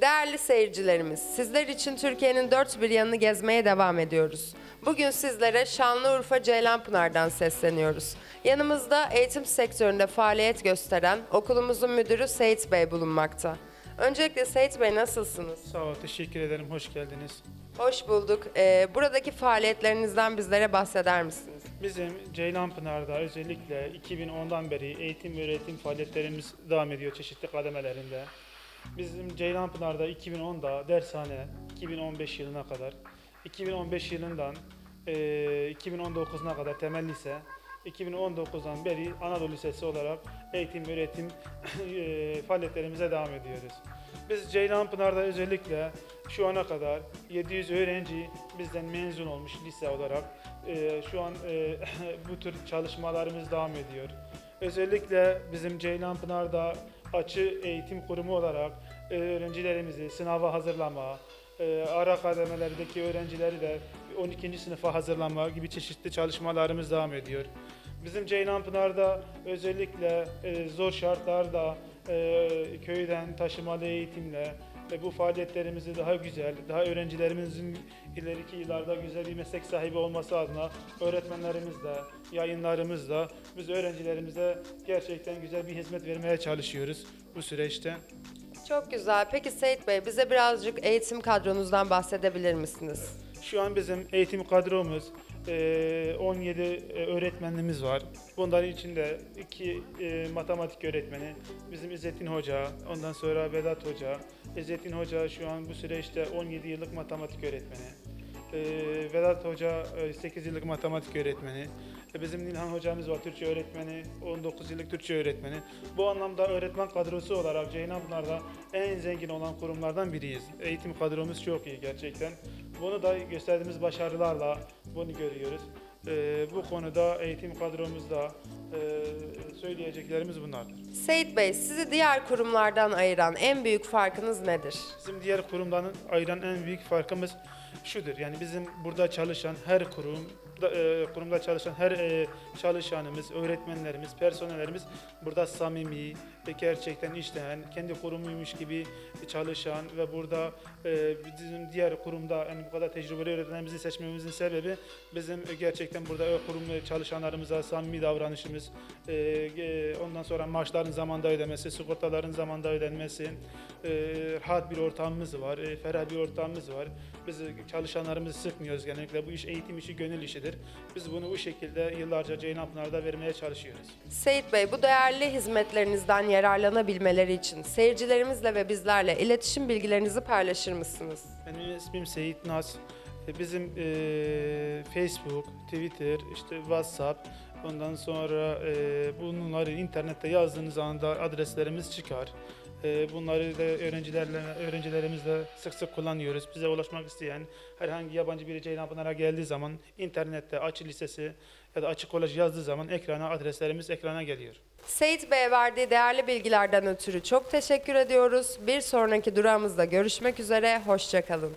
Değerli seyircilerimiz, sizler için Türkiye'nin dört bir yanını gezmeye devam ediyoruz. Bugün sizlere Şanlıurfa Ceylanpınar'dan sesleniyoruz. Yanımızda eğitim sektöründe faaliyet gösteren okulumuzun müdürü Seyit Bey bulunmakta. Öncelikle Seyit Bey nasılsınız? Sağ ol, teşekkür ederim. Hoş geldiniz. Hoş bulduk. Ee, buradaki faaliyetlerinizden bizlere bahseder misiniz? Bizim Ceylanpınar'da özellikle 2010'dan beri eğitim ve öğretim faaliyetlerimiz devam ediyor çeşitli kademelerinde. Bizim Ceylanpınar'da 2010'da dershane 2015 yılına kadar, 2015 yılından eee, 2019'una kadar temel lise, 2019'dan beri Anadolu Lisesi olarak eğitim öğretim eee, faaliyetlerimize devam ediyoruz. Biz Ceylanpınar'da özellikle şu ana kadar 700 öğrenci bizden mezun olmuş lise olarak. Eee, şu an eee, bu tür çalışmalarımız devam ediyor. Özellikle bizim Ceylanpınar'da açı eğitim kurumu olarak eee, öğrencilerimizi sınava hazırlama, eee, ara kademelerdeki öğrencileri de 12. sınıfa hazırlama gibi çeşitli çalışmalarımız devam ediyor. Bizim Ceylanpınar'da özellikle eee, zor şartlarda köyden taşımalı eğitimle ve bu faaliyetlerimizi daha güzel, daha öğrencilerimizin ileriki yıllarda güzel bir meslek sahibi olması adına öğretmenlerimizle, yayınlarımızla biz öğrencilerimize gerçekten güzel bir hizmet vermeye çalışıyoruz bu süreçte. Çok güzel. Peki Seyit Bey bize birazcık eğitim kadronuzdan bahsedebilir misiniz? Şu an bizim eğitim kadromuz 17 e, öğretmenimiz var. Bunların içinde iki e, matematik öğretmeni, bizim İzzettin Hoca, ondan sonra Vedat Hoca. İzzettin Hoca şu an bu süreçte 17 yıllık matematik öğretmeni. Eee, Vedat Hoca e, 8 yıllık matematik öğretmeni. E, Bizim Nilhan hocamız var Türkçe öğretmeni, 19 yıllık Türkçe öğretmeni. Bu anlamda öğretmen kadrosu olarak Ceylanpınar'da en zengin olan kurumlardan biriyiz. Eğitim kadromuz çok iyi gerçekten. Bunu da gösterdiğimiz başarılarla bunu görüyoruz. E, bu konuda eğitim kadromuzda e, söyleyeceklerimiz bunlardır. Seyit Bey sizi diğer kurumlardan ayıran en büyük farkınız nedir? Bizim diğer kurumların ayıran en büyük farkımız şudur. Yani bizim burada çalışan her kurum, e, kurumda çalışan her e, çalışanımız, öğretmenlerimiz, personellerimiz burada samimi, ve gerçekten işleyen, kendi kurumuymuş gibi çalışan ve burada e, bizim diğer kurumda yani bu kadar tecrübeli öğretmenlerimizi seçmemizin sebebi bizim gerçekten burada kurum çalışanlarımıza samimi davranışımız, ondan sonra maaşların zamanda ödemesi, sigortaların zamanda ödenmesi, e, rahat bir ortamımız var, e, ferah bir ortamımız var. Biz çalışanlarımızı sıkmıyoruz genellikle. Bu iş eğitim işi, gönül işidir. Biz bunu bu şekilde yıllarca Ceylanpınar'da vermeye çalışıyoruz. Seyit Bey bu değerli hizmetlerinizden yararlanabilmeleri için seyircilerimizle ve bizlerle iletişim bilgilerinizi paylaşır mısınız? Benim ismim Seyit Naz. E, Bizim e, Facebook, Twitter, işte WhatsApp, ondan sonra e, bunları internette yazdığınız anda adreslerimiz çıkar. E, bunları da öğrencilerle, öğrencilerimizle sık sık kullanıyoruz. Bize ulaşmak isteyen herhangi yabancı biri Ceylanpınar'a geldiği zaman internette Açı Lisesi ya da Açık Kolej yazdığı zaman ekrana adreslerimiz ekrana geliyor. Seyit Bey'e verdiği değerli bilgilerden ötürü çok teşekkür ediyoruz. Bir sonraki durağımızda görüşmek üzere, hoşçakalın.